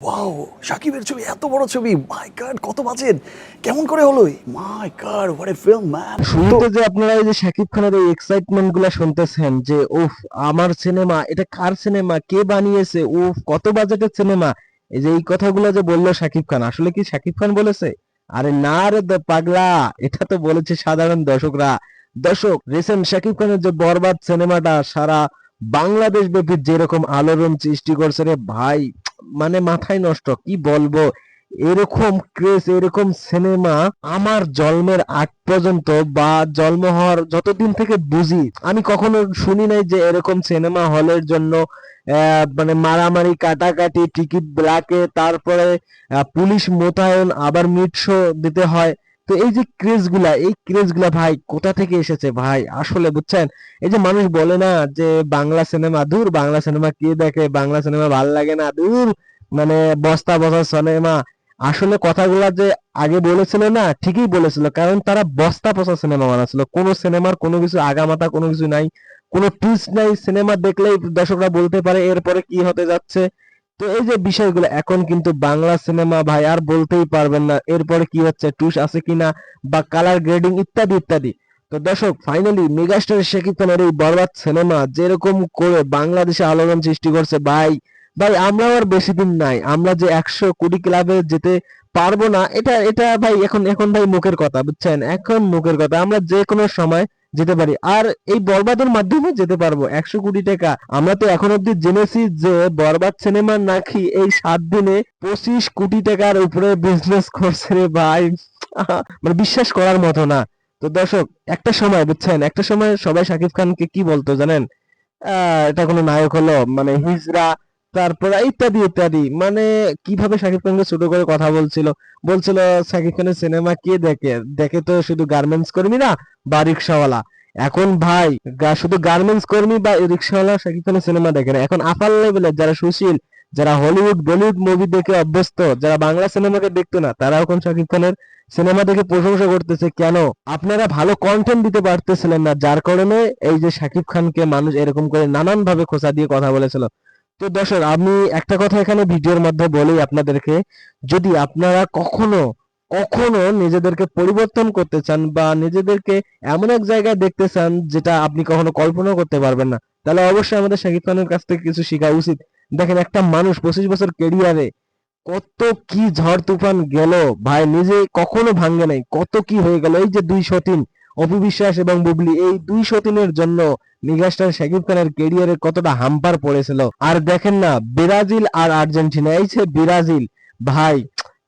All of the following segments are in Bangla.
ওয়াও সাকিবের ছবি এত বড় ছবি মাই গড কত বাজেট কেমন করে হলো my god what a film man শুরুতে যে আপনারা এই যে শাকিব খানের এই এক্সাইটমেন্টগুলা শুনতেছেন যে উফ আমার সিনেমা এটা কার সিনেমা কে বানিয়েছে উফ কত বাজেটের সিনেমা এই যে এই কথাগুলো যে বলল শাকিব খান আসলে কি শাকিব খান বলেছে? আরে না রে দ- পাগলা এটা তো বলেছে সাধারণ দর্শকরা। দর্শক রিসেন্ট শাকিব খানের যে বরবাদ সিনেমাটা সারা বাংলাদেশ ব্যাপী যেরকম আলোড়ন সৃষ্টি করছে রে ভাই মানে মাথায় নষ্ট, কি বলব? এরকম ক্রেজ এরকম সিনেমা আমার জন্মের আগ পর্যন্ত বা জন্ম হওয়ার যতদিন থেকে বুঝি, আমি কখনো শুনি নাই যে এরকম সিনেমা হলের জন্য মানে মারামারি, কাটাকাটি টিকিট ব্ল্যাকে তারপরে পুলিশ মোতায়েন, আবার মিট শো দিতে হয়। তো এই যে ক্রেজগুলা, এই ক্রেজগুলা ভাই কোথা থেকে এসেছে ভাই? আসলে বুঝছেন? এই যে মানুষ বলে না যে বাংলা সিনেমা দূর, বাংলা সিনেমা কে দেখে, বাংলা সিনেমা ভালো লাগে না দূর মানে বস্তা বস্তা সিনেমা আসলে কথাগুলা যে আগে বলেছিল না, ঠিকই বলেছিল, কারণ তারা বস্তা পচা সিনেমা বানাচ্ছিল। কোনো সিনেমার কোনো কিছু আগামাতা, কোনো কিছু নাই। কোনো টুইস্ট নাই সিনেমা দেখলেই দর্শকরা বলতে পারে, এরপরে কি হতে যাচ্ছে? তো এই যে বিষয়গুলো, এখন কিন্তু বাংলা সিনেমা ভাই আর বলতেই পারবেন না, এরপরে কি হচ্ছে টুস আছে কিনা বা কালার গ্রেডিং ইত্যাদি ইত্যাদি। তো দর্শক ফাইনালি মেগাস্টার শাকিব খানের এই বরবাদ সিনেমা যেরকম করে বাংলাদেশে আলোড়ন সৃষ্টি করছে, ভাই ভাই, আমরাও আর বেশি দিন নাই, আমরা যে একশো কোটি ক্লাবে যেতে পারব না, এটা এটা ভাই, এখন এখন ভাই মুখের কথা, বুঝছেন? এখন মুখের কথা, আমরা যে কোনো সময় যেতে পারি। আর এই বরবাদের মাধ্যমে যেতে পারব। একশো কোটি টাকা। আমরা তো এখন অব্দি জেনেছি যে বরবাদ সিনেমা নাকি এই সাত দিনে পঁচিশ কোটি টাকার উপরে বিজনেস করছে রে ভাই। মানে বিশ্বাস করার মতো না। তো দর্শক, একটা সময়, বুঝছেন? একটা সময় সবাই শাকিব খানকে কি বলতো জানেন? এটা কোনো নায়ক হলো। মানে হিজড়া তারপর ইত্যাদি ইত্যাদি। মানে কীভাবে শাকিব খানকে ছোট করে কথা বলছিল? বলছিল, শাকিব খানের সিনেমা কে দেখে? দেখে তো শুধু গার্মেন্টস কর্মীরা বা রিক্সাওয়ালা এখন ভাই শুধু গার্মেন্টস কর্মী বা রিক্সাওয়ালা শাকিব খানের সিনেমা দেখে না। এখন আপার লেভেলের যারা সুশীল, যারা হলিউড বলিউড মুভি দেখে অভ্যস্ত, যারা বাংলা সিনেমাকে দেখতো না তারা এখন শাকিব খানের সিনেমা দেখে প্রশংসা করতেছে। কেন? আপনারা ভালো কন্টেন্ট দিতে পারতেছিলেন না, যার কারণে এই যে শাকিব খানকে মানুষ এরকম করে নানান ভাবে খোঁচা দিয়ে কথা বলেছিল। তো দর্শক, আমি একটা কথা এখানে ভিডিওর মধ্যে বলি আপনাদেরকে। যদি আপনারা কখনো কখনো নিজেদেরকে পরিবর্তন করতে চান বা নিজেদেরকে এমন এক জায়গায় দেখতে চান যেটা আপনি কখনো কল্পনা করতে পারবেন না, তাহলে অবশ্যই আমাদের শাকিব খানের কাছ থেকে কিছু শেখা উচিত। দেখেন, একটা মানুষ পঁচিশ বছর কেরিয়ারে কত কি ঝড় তুফান গেল, ভাই নিজে কখনো ভাঙ্গে নাই, কত কি হয়ে গেল। এই যে দুই সতীন অপু বিশ্বাস এবং বুবলি এই দুই সতীনের জন্য মেগাস্টার শাকিব খানের কেরিয়ারে কতটা হাম্পার পড়েছিল। আর দেখেন না, ব্রাজিল আর আর্জেন্টিনা, এই যে ব্রাজিল, ভাই,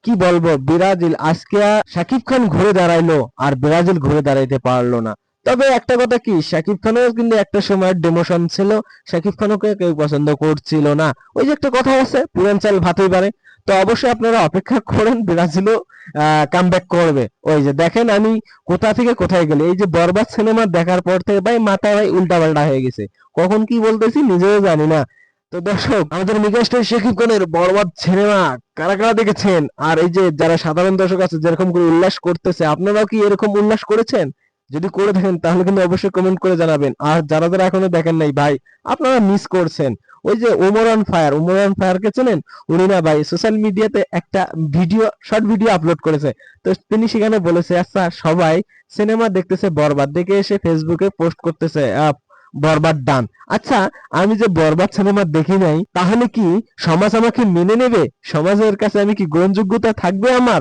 কি বলব, ব্রাজিল আজকে শাকিব খান ঘুরে দাঁড়াইলো আর ব্রাজিল ঘুরে দাঁড়াইতে পারল না। তবে একটা কথা কি, শাকিব খানও কিন্তু একটা সময় ডেমোশন ছিল, শাকিব খানকে কেউ পছন্দ করছিল না। ওই যে একটা কথা আছে, পুরান চাল ভাতই পারে। তো অবশ্যই আপনারা অপেক্ষা করেন, ব্রাজিলও কাম করবে। ওই যে দেখেন আমি কোথা থেকে কোথায় গেলে, এই যে বরবাদ সিনেমা দেখার পর থেকে ভাই মাথা ভাই উল্টা পাল্টা হয়ে গেছে। কখন কি বলতেছি নিজেও জানি না। তো দর্শক, আমাদের মেগাস্টার শাকিব খানের বরবাদ সিনেমা কারা কারা দেখেছেন? আর এই যে যারা সাধারণ দর্শক আছে, যেরকম করে উল্লাস করতেছে, আপনারাও কি এরকম উল্লাস করেছেন? যদি করে থাকেন তাহলে কিন্তু অবশ্যই কমেন্ট করে জানাবেন। আর যারা যারা এখনও দেখেন নাই, ভাই, আপনারা মিস করছেন। ওই যে Omar on fire Omar on fire কে চেনেন? উনি না ভাই সোশ্যাল মিডিয়াতে একটা ভিডিও শর্ট ভিডিও আপলোড করেছে। তো তিনি সেখানে বলেছে আচ্ছা সবাই সিনেমা দেখতেছে বরবাদ। দেখে এসে ফেসবুকে পোস্ট করতেছে বরবাদ ডান আচ্ছা আমি যে বরবাদ সিনেমা দেখি নাই, তাহলে কি সমাজ আমাকে মেনে নেবে? সমাজের কাছে আমি কি গ্রহণযোগ্যতা থাকবে আমার?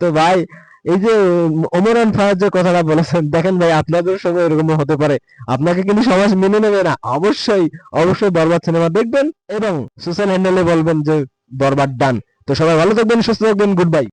তো ভাই এই যে অমরান যে কথাটা বলেছেন, দেখেন ভাই, আপনাদের সঙ্গে এরকম হতে পারে। আপনাকে কিন্তু সমাজ মেনে নেবে না। অবশ্যই অবশ্যই দরবার সিনেমা দেখবেন এবং সোশ্যাল হ্যান্ডেলে বলবেন যে, দরবার ডান। তো সবাই ভালো থাকবেন, সুস্থ থাকবেন, গুড বাই।